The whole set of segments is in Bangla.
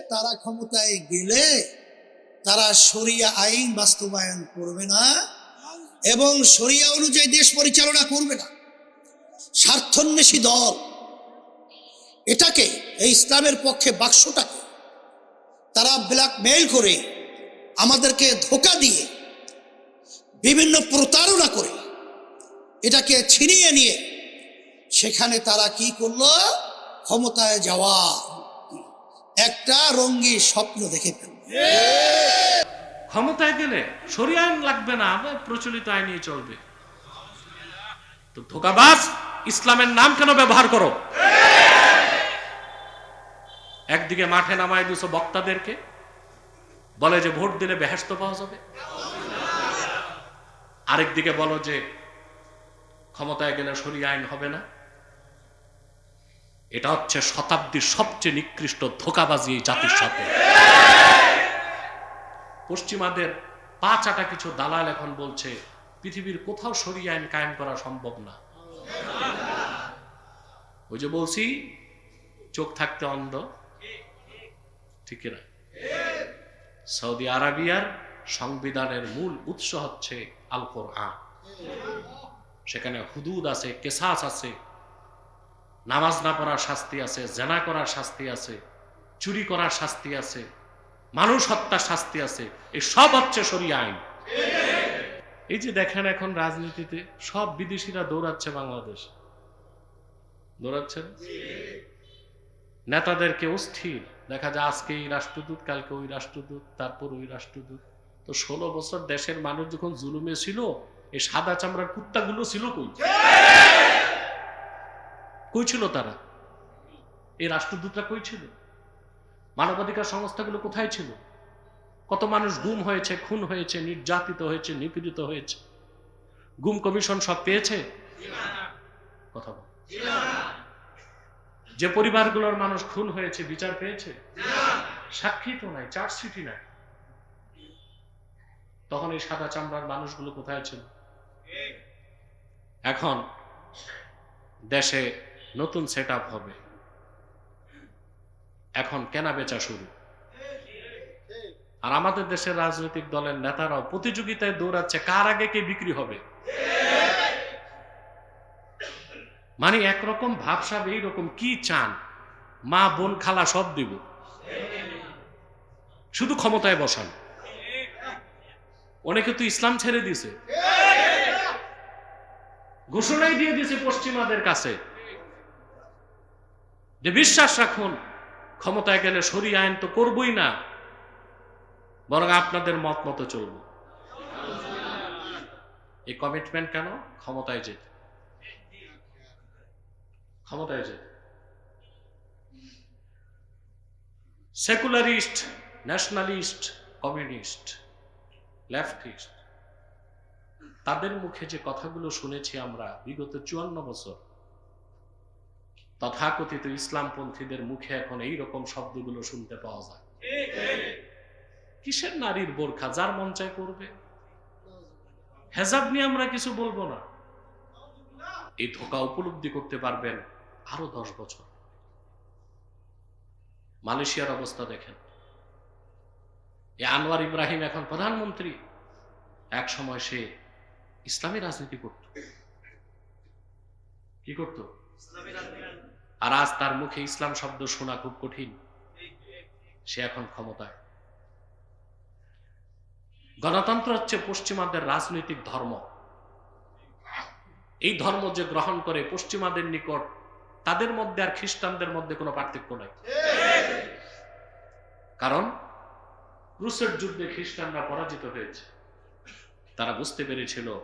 তারা ক্ষমতায় গেলে তারা শরিয়া আইন বাস্তবায়ন করবে না এবং শরিয়া অনুযায়ী দেশ পরিচালনা করবে না। স্বার্থন্বেষী দল। এটাকে, এই ইসলামের পক্ষে বাক্সটাকে তারা ব্ল্যাকমেইল করে আমাদেরকে ধোকা দিয়ে বিভিন্ন প্রতারণা করে এটাকে ছিনিয়ে নিয়ে সেখানে তারা কি করল? ক্ষমতায় যাওয়া। একটা রঙ্গি স্বপ্ন দেখে ক্ষমতায় গেলে সরিয়ে আইন লাগবে না প্রচলিত আইনই চলবে। তো ধোকাবাজ, ইসলামের নাম কেন ব্যবহার করো? একদিকে মাঠে নামায় দুশো বক্তাদেরকে, বলে যে ভোট দিলে বেহেস্ত পাওয়া যাবে। আরেকদিকে বলো যে ক্ষমতায় গেলে সরিয়ে আইন হবে না। এটা হচ্ছে শতাব্দীর সবচেয়ে নিকৃষ্ট ধোকাবাজি এই জাতির সাথে। পশ্চিমাদের পা কিছু দালাল এখন বলছে, পৃথিবীর কোথাও সরিয়ে আইন কায়েম করা সম্ভব না। ওই যে বলছি, চোখ থাকতে অন্ধ। ঠিক না সৌদি আরবিয়ার সংবিধানের মূল উৎস হচ্ছে আল কোরআন সেখানে হুদুদ আছে, কেসাস আছে নামাজ না পড়ার শাস্তি আছে, জেনা করার শাস্তি আছে, চুরি করার শাস্তি আছে, মানুষ হত্যার শাস্তি আছে, এই সব হচ্ছে সরিয়া আইন। এই যে দেখেন এখন রাজনীতিতে সব বিদেশিরা দৌড়াচ্ছে বাংলাদেশ। দৌড়াচ্ছে না? নেতাদেরকে অস্থির। দেখা যায় আজকে এই রাষ্ট্রদূত, কালকে ওই রাষ্ট্রদূত, তারপর ওই রাষ্ট্রদূত। তো ষোলো বছর দেশের মানুষ যখন জুলুমে ছিল, এই সাদা চামড়ার কুত্তাগুলো ছিল কই? কই ছিল তারা? এই রাষ্ট্রদূতরা কই ছিল মানবাধিকার সংস্থাগুলো কোথায় ছিল? কত মানুষ গুম হয়েছে, খুন হয়েছে, নির্যাতিত হয়েছে, নিপীড়িত হয়েছে? গুম কমিশন সব পেয়েছে? কথা যে পরিবারগুলোর মানুষ খুন হয়েছে, বিচার পেয়েছে? সাক্ষী তো নাই চার্জশিটই নাই। তখন এই সাদা চামড়ার মানুষগুলো কোথায় ছিল? এখন দেশে নতুন সেট হবে। এখন কেনা বেচা শুরু। আর আমাদের দেশের রাজনৈতিক দলের নেতারাও প্রতিযোগিতায় দৌড়াচ্ছে, কার আগে কে বিক্রি হবে? মানে একরকম ভাবসাব, এইরকম কি চান? মা, বোন, খালা সব দিব। শুধু ক্ষমতায় বসান। অনেকে তো ইসলাম ছেড়ে দিছে ঘোষণাই দিয়ে দিয়েছে পশ্চিমাদের কাছে। যে বিশ্বাস রাখুন, ক্ষমতায় গেলে সরি আইন তো করবই না, বরং আপনাদের মত মতো চলব। এই কমিটমেন্ট কেন? ক্ষমতায় যেতে। ক্ষমতায় যেতে। সেকুলারিস্ট, ন্যাশনালিস্ট, কমিউনিস্ট, লেফটিস্ট, তাদের মুখে যে কথাগুলো শুনেছি আমরা বিগত চুয়ান্ন বছর তথাকথিত ইসলামপন্থীদের মুখে এখন এই রকম শব্দগুলো শুনতে পাওয়া যায়। কিসের নারীর বোরখা? যার মন করবে হেজাব নিয়ে আমরা কিছু বলব না। এই ধোকা উপলব্ধি করতে পারবেন আরও দশ বছর। মালয়েশিয়ার অবস্থা দেখেন। এই আনোয়ার ইব্রাহিম এখন প্রধানমন্ত্রী। এক সময় সে ইসলামী রাজনীতি করত। কি করত? আর আজ তার মুখে ইসলাম শব্দ শোনা খুব কঠিন। সে এখন ক্ষমতায়। গণতন্ত্র হচ্ছে পশ্চিমাদের রাজনৈতিক ধর্ম। এই ধর্ম যে গ্রহণ করে পশ্চিমাদের নিকট, তাদের মধ্যে আর খ্রিস্টানদের মধ্যে কোনো পার্থক্য নাই। কারণ ক্রুসের যুদ্ধে খ্রিস্টানরা পরাজিত হয়েছে। তারা বুঝতে পেরেছিল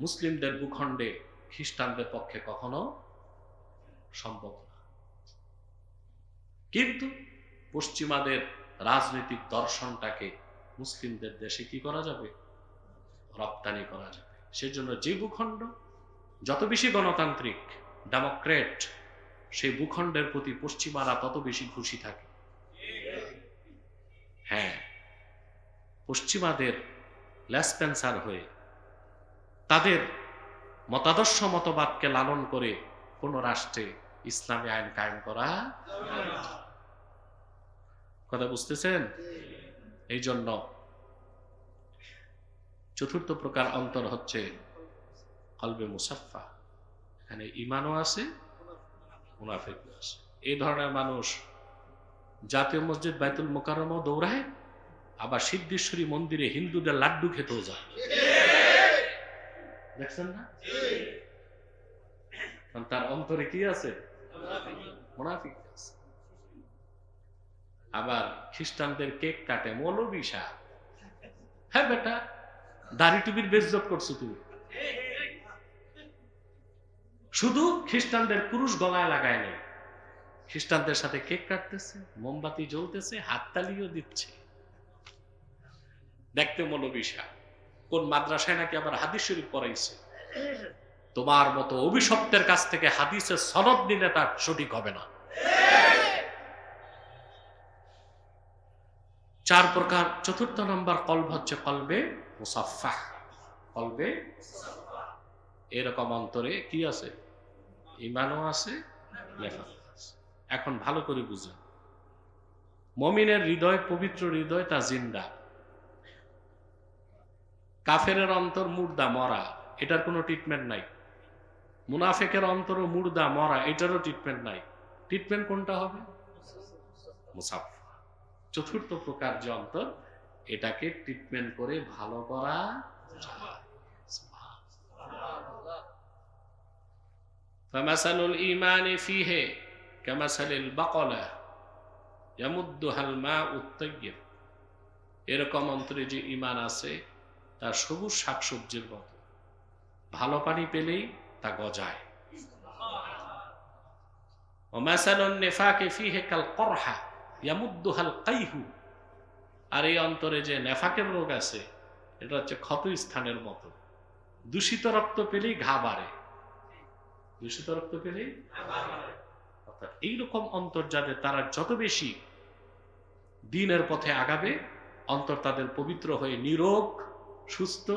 মুসলিমদের ভূখণ্ডে খ্রিস্টানদের পক্ষে কখনো সম্ভব না। কিন্তু পশ্চিমাদের রাজনৈতিক দর্শনটাকে মুসলিমদের দেশে কি করা যাবে? রপ্তানি করা যাবে। সেজন্য যে ভূখণ্ড যত বেশি গণতান্ত্রিক, ডেমোক্রেট, সেই ভূখণ্ডের প্রতি পশ্চিমারা তত বেশি খুশি থাকে। হ্যাঁ পশ্চিমাদের ল্যাসপেন্সার হয়ে তাদের মতাদর্শ মতবাদকে লালন করে কোন রাষ্ট্রে ইসলামী আইন কায়েম করা। কথা বুঝতেছেন? এই জন্য চতুর্থ প্রকার অন্তর হচ্ছে কলবে মুসাফা এখানে ইমানও আছে, মুনাফিকও আছে। এই ধরনের মানুষ জাতীয় মসজিদ বাইতুল মোকারমও দৌড়ায়, আবার সিদ্ধেশ্বরী মন্দিরে হিন্দুদের লাড্ডু খেতেও যায়। দেখছেন না? তার অন্তরে কি আছে? মুনাফিক আবার খ্রিস্টানদের কেক কাটে মৌলবী শাহ হ্যাঁ বেটা, দাড়ি টুপির বেজত করছ তুমি। শুধু খ্রিস্টানদের পুরুষ গলায় লাগায় নেই। খ্রিস্টানদের সাথে কেক কাটতেছে, মোমবাতি জ্বলতেছে, হাততালিও দিচ্ছে। দেখতে মৌলবী কোন মাদ্রাসায় নাকি আবার হাদিস শরীফ পড়াইছে? তোমার মতো অভিশপ্তের কাছ থেকে হাদিসের সনদ নিলে তার সঠিক হবে না। চার প্রকার, চতুর্থ নম্বর কলব হচ্ছে কলবে মুসাফা কলবে এরকম অন্তরে কি আছে? ইমানও আছে এখন ভালো করে বুঝেন। মমিনের হৃদয়, পবিত্র হৃদয়, তা জিন্দা। কাফেরের অন্তর মুর্দা, মরা। এটার কোনো ট্রিটমেন্ট নাই। মুনাফেকের অন্তর মুর্দা মরা এটারও ট্রিটমেন্ট নাই ট্রিটমেন্ট কোনটা হবে মুসাফা চতুর্থ প্রকার যে অন্তর এটাকে ট্রিটমেন্ট করে ভালো করা যায়। فمثل الإيمان فيه كمثل البقلة يمدها الماء الطيب এরকম অন্তরে যে ইমান আছে তার সবুজ শাকসবজির মতো ভালো পানি পেলেই তা গজায় আর এই অন্তরে যে নেফাকের রোগ আছে, এটা হচ্ছে ক্ষত স্থানের মতো। দূষিত রক্ত পেলেই ঘা বাড়ে। দূষিত রক্ত পেলেই অর্থাৎ এইরকম অন্তর যাদের তারা যত বেশি দিনের পথে আগাবে, অন্তর তাদের পবিত্র হয়ে নিরোগ, সুস্থ,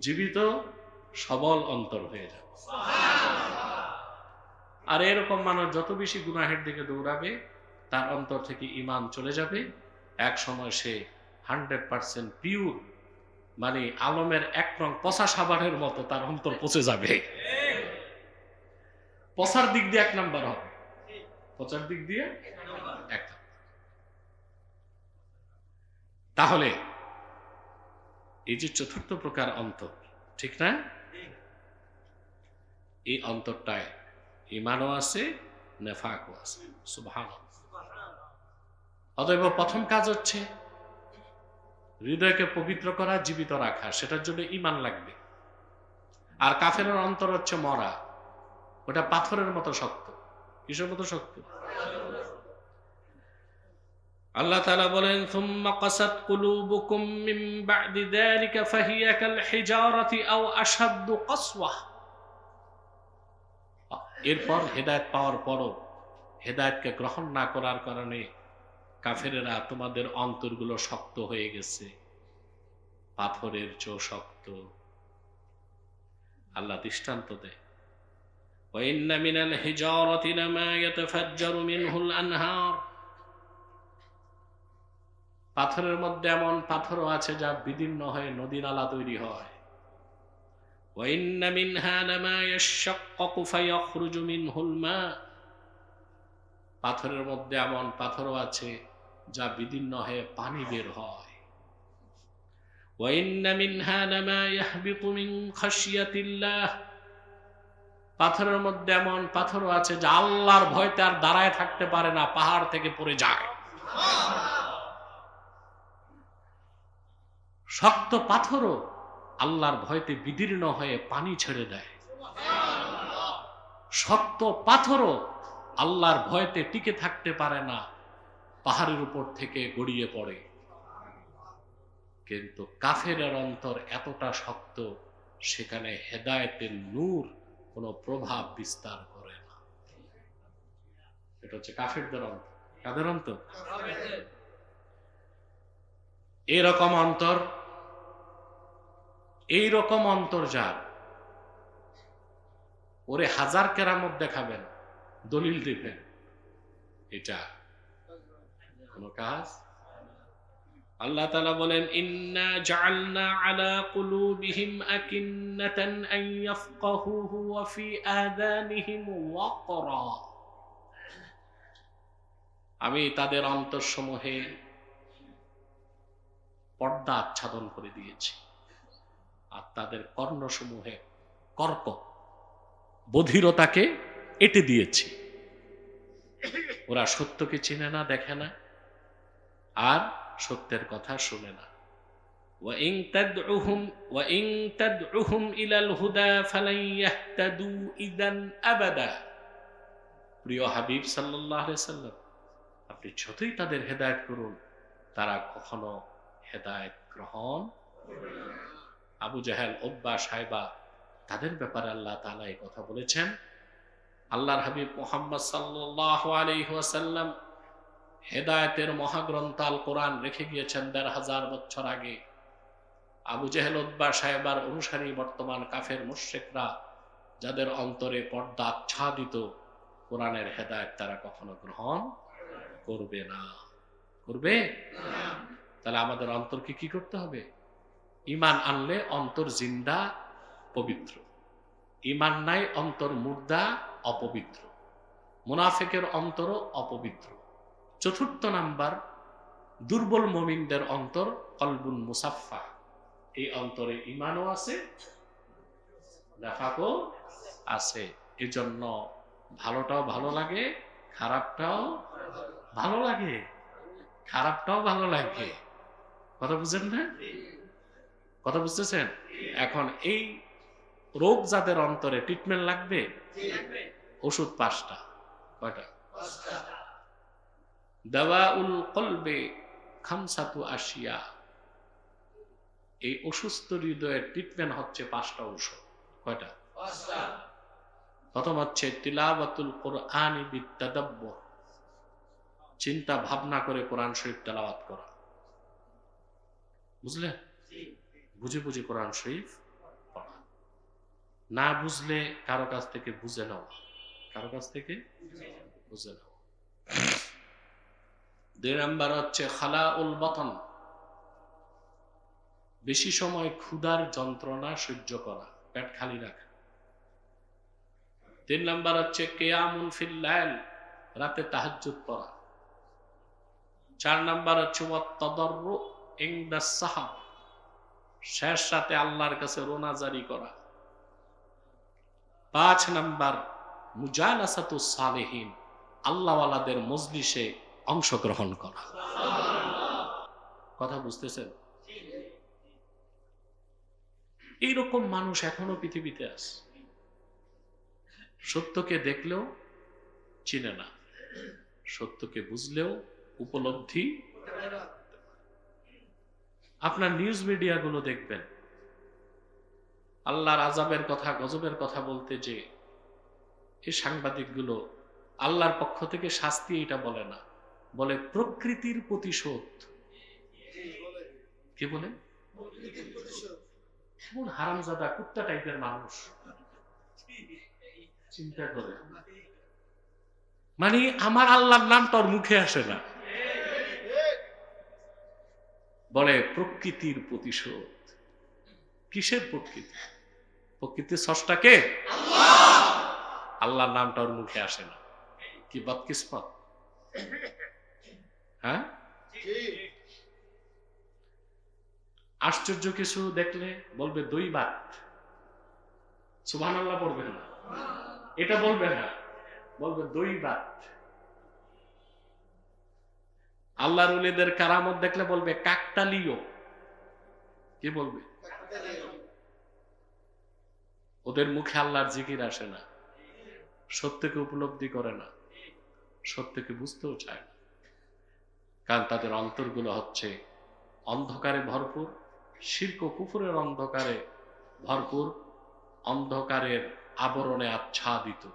জীবিত সবল অন্তর হয়ে যাবে। আর এরকম মানুষ যত বেশি গুনাহের দিকে দৌড়াবে, তার অন্তর থেকে ইমান চলে যাবে। এক সময় সে হান্ড্রেড পার্সেন্ট পিওর মানে আলমের এক রং পচা সাবানের মতো তার অন্তর পচে যাবে। পচার দিক দিয়ে এক নাম্বার হবে। পচার দিক দিয়ে এক তাহলে এই যে চতুর্থ প্রকার অন্তর, ঠিক না? এই অন্তরটায় ইমানও আছে, নেফাকও আছে। সুবহান অতএব প্রথম কাজ হচ্ছে হৃদয়কে পবিত্র করা, জীবিত রাখা, সেটার জন্য ইমান লাগবে। আর কাফের অন্তর হচ্ছে মরা। ওটা পাথরের মতো শক্ত। কিসের মতো শক্ত? আল্লাহ তাআলা বলেন ثم قست قلوبكم من بعد ذلك فهي كالحجارة أو أشد قسوة এরপর হেদায়েত পাওয়ার পরও হেদায়েতকে গ্রহণ না করার কারণে কাফেরেরা তোমাদের অন্তরগুলো শক্ত হয়ে গেছে পাথরের চো শক্ত আল্লাহ দৃষ্টান্ত দেয় وإن من الحجارة لما يتفجر منه الأنهار পাথরের মধ্যে এমন পাথরও আছে যা বিদীর্ণ হয়ে নদী নালা তৈরি হয়। পাথরের মধ্যে এমন পাথরও আছে যা বিদীর্ণ হয়ে পানি বের হয়। পাথরের মধ্যে এমন পাথরও আছে যা আল্লাহর ভয়তে আর দাঁড়ায় থাকতে পারে না, পাহাড় থেকে পড়ে যায়। শক্ত পাথরও আল্লাহর ভয়তে বিদীর্ণ হয়ে পানি ছেড়ে দেয়। শক্ত পাথরও আল্লাহর ভয়তে টিকে থাকতে পারে না, পাহাড়ের উপর থেকে গড়িয়ে পড়ে। কিন্তু কাফের অন্তর এতটা শক্ত, সেখানে হেদায়েতের নূর কোনো প্রভাব বিস্তার করে না। এটা হচ্ছে কাফেরদের অন্তর। কাদের অন্তর? এরকম অন্তর এই রকম অন্তর যার ওরে হাজার কেরামত দেখাবেন, দলিল দিবেন। এটা কোনো কাজ? আল্লাহ তাআলা বলেন, ইন্না জাআলনা আলা কুলুবিহিম আকিন্নাতান আন ইয়াফকাহুহু ওয়া ফি আযানিহিম ওয়াকরা। আমি তাদের অন্তরসমূহে পর্দা আচ্ছাদন করে দিয়েছি। আর তাদের কর্ণসমূহে কর্ক বধিরতাকে এটে দিয়েছি ওরা সত্যকে চিনে না দেখে না আর সত্যের কথা শুনে না وإن تدعهم وإن تدعهم إلى الهدى فلن يهتدوا إذا أبدا প্রিয় হাবিব সাল্লাল্লাহু আলাইহি সাল্লাম আপনি যতই তাদের হেদায়েত করুন তারা কখনো হেদায়েত গ্রহণ আবু জাহেল ওব্বা সাহেবা তাদের ব্যাপারে আল্লাহ তালা এই কথা বলেছেন। আল্লাহর হাবিব মোহাম্মদ সাল্লাল্লাহু আলাইহি ওয়াসাল্লাম হেদায়েতের মহাগ্রন্থ আল কোরআন রেখে গিয়েছেন দেড় হাজার বছর আগে। আবু জেহেল উদ্বা সাহেবার অনুসারী বর্তমান কাফের মুশ্রিকরা, যাদের অন্তরে পর্দা আচ্ছাদিত, কোরআনের হেদায়েত তারা কখনো গ্রহণ করবে না। করবে? তাহলে আমাদের অন্তরকে কি করতে হবে? ইমান আনলে অন্তর জিন্দা, পবিত্র। ইমান নাই, অন্তর মুর্দা, অপবিত্র। মুনাফেকের অন্তরও অপবিত্র। চতুর্থ নাম্বার, দুর্বল মমিনদের অন্তর কলবুন মুসাফা এই অন্তরে ইমানও আছে, নাফাকও আছে। এজন্য ভালোটাও ভালো লাগে, খারাপটাও ভালো লাগে। খারাপটাও ভালো লাগে। কথা বুঝেন না? কথা বুঝতেছেন? এখন এই রোগ যাদের অন্তরে ট্রিটমেন্ট লাগবে, ওষুধ পাঁচটা। কয়টা? দাওয়াউল কলবে খামসাতু আশিয়া। এই অসুস্থ হৃদয়ের ট্রিটমেন্ট হচ্ছে পাঁচটা ঔষধ কয়টা? প্রথম হচ্ছে তিলাওয়াতুল কোরআনি বিত্তাদাব্বর। চিন্তা ভাবনা করে কোরআন শরীফ তেলাওয়াত করা। বুঝলেন? বুঝে বুঝে কোরআন শরীফ পড়া। না বুঝলে কারও কাছ থেকে বুঝে নেওয়া কারও কাছ থেকে বুঝে নেওয়া দুই নাম্বার হচ্ছে খালা উল বতন। বেশি সময় ক্ষুধার যন্ত্রণা সহ্য করা, পেট খালি রাখা। তিন নাম্বার হচ্ছে কেয়ামুল ফিল্লাইল রাতে তাহাজ্জুদ পড়া। চার নাম্বার হচ্ছে ওয়াত্তাদাররু ইনদা সাহাব। শেষ রাতে আল্লাহর কাছে রোনা জারি করা। পাঁচ নাম্বার মুজালাসাতু সালেহীন, আল্লাহওয়ালাদের মজলিসে অংশগ্রহণ করা। কথা বুঝতেছেন? এইরকম মানুষ এখনও পৃথিবীতে আছে। সত্যকে দেখলেও চিনে না। সত্যকে বুঝলেও উপলব্ধি আপনার নিউজ মিডিয়াগুলো দেখবেন। আল্লাহর আজাবের কথা, গজবের কথা বলতে যে এই সাংবাদিকগুলো আল্লাহর পক্ষ থেকে শাস্তি এটা বলে না, বলে প্রকৃতির প্রতিশোধ। কি বলে? এমন হারামজাদা, কুত্তা টাইপের মানুষ। চিন্তা করে। মানে আমার আল্লাহর নাম তোর মুখে আসে না। বলে প্রকৃতির প্রতিশোধ। কিসের প্রকৃতি? প্রকৃতির সষ্টাকে আল্লাহর নামটা ওর মুখে আসে না। কি বদকিসমত? হ্যাঁ? আশ্চর্য কিছু দেখলে বলবে দুই বাত। সুবহান আল্লাহ পড়বে না এটা বলবে না। বলবে দুই বাত। আল্লাহর উলিদের কারামত দেখলে বলবে কাকতালিও কি বলবে? ওদের মুখে আল্লাহর জিকির আসে না। সত্যকে উপলব্ধি করে না। সত্যকে বুঝতেও চায় না। কারণ তাদের অন্তরগুলো হচ্ছে অন্ধকারে ভরপুর শিল্প কুফুরের অন্ধকারে ভরপুর, অন্ধকারের আবরণে আচ্ছাদিত।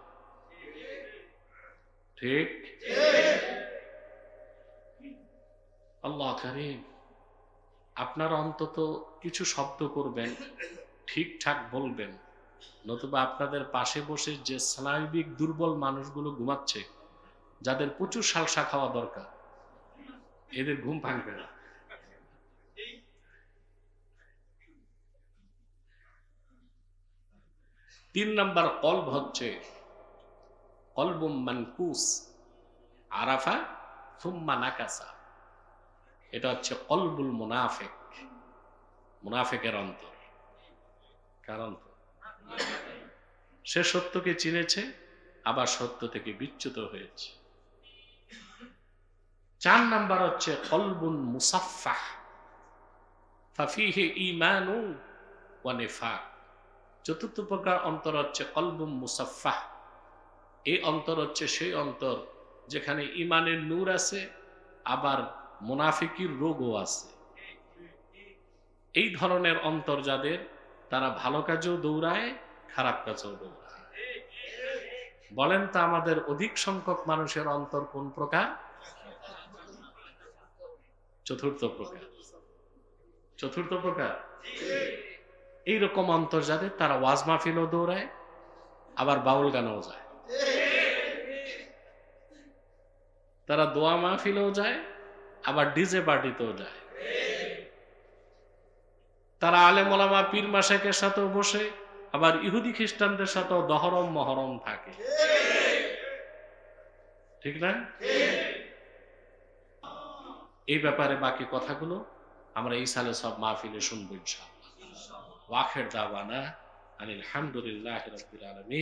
ঠিক? আল্লাহ করিম, আপনারা অন্তত কিছু শব্দ করবেন, ঠিকঠাক বলবেন। নতুবা আপনাদের পাশে বসে যে স্নায়বিক দুর্বল মানুষগুলো ঘুমাচ্ছে, যাদের প্রচুর সালসা খাওয়া দরকার, এদের ঘুম ভাঙবে না। তিন নাম্বার কলব হচ্ছে কলবুম মানকুস, আরাফা থুম্মা নাকাসা। এটা হচ্ছে কলবুল মুনাফেক, মুনাফেকের অন্তর। কার অন্তর? সে সত্যকে চিনেছে, আবার সত্য থেকে বিচ্যুত হয়েছে। চার নাম্বার হচ্ছে কলবুন মুসাফাহ ফাফিহে ইমানু ওয়া নিফাক। চতুর্থ প্রকার অন্তর হচ্ছে কলবুম মুসাফাহ এই অন্তর হচ্ছে সেই অন্তর যেখানে ইমানের নূর আছে, আবার মুনাফিকির রোগও আছে। এই ধরনের অন্তর যাদের, তারা ভালো কাজেও দৌড়ায়, খারাপ কাজেও দৌড়ায়। বলেন তো আমাদের অধিক সংখ্যক মানুষের অন্তর কোন প্রকার? চতুর্থ প্রকার। চতুর্থ প্রকার? এইরকম অন্তর যাদের, তারা ওয়াজ মাহফিলও দৌড়ায়, আবার বাউল গানও যায়। তারা দোয়া মাহফিলেও যায় আবার ডিজে পার্টিতেও যায়। তারা আলেম ওলামা পীর মাসাকের সাথেও বসে, আবার ইহুদি খ্রিস্টানদের সাথেও দহরম মহরম থাকে। ঠিক না? এই ব্যাপারে বাকি কথাগুলো আমরা এই সালে সব মাহফিলে শুনব ইনশাআল্লাহ। ওয়াখের দাওয়ানা আনিল হামদুলিল্লাহ রাব্বিল আলামিন।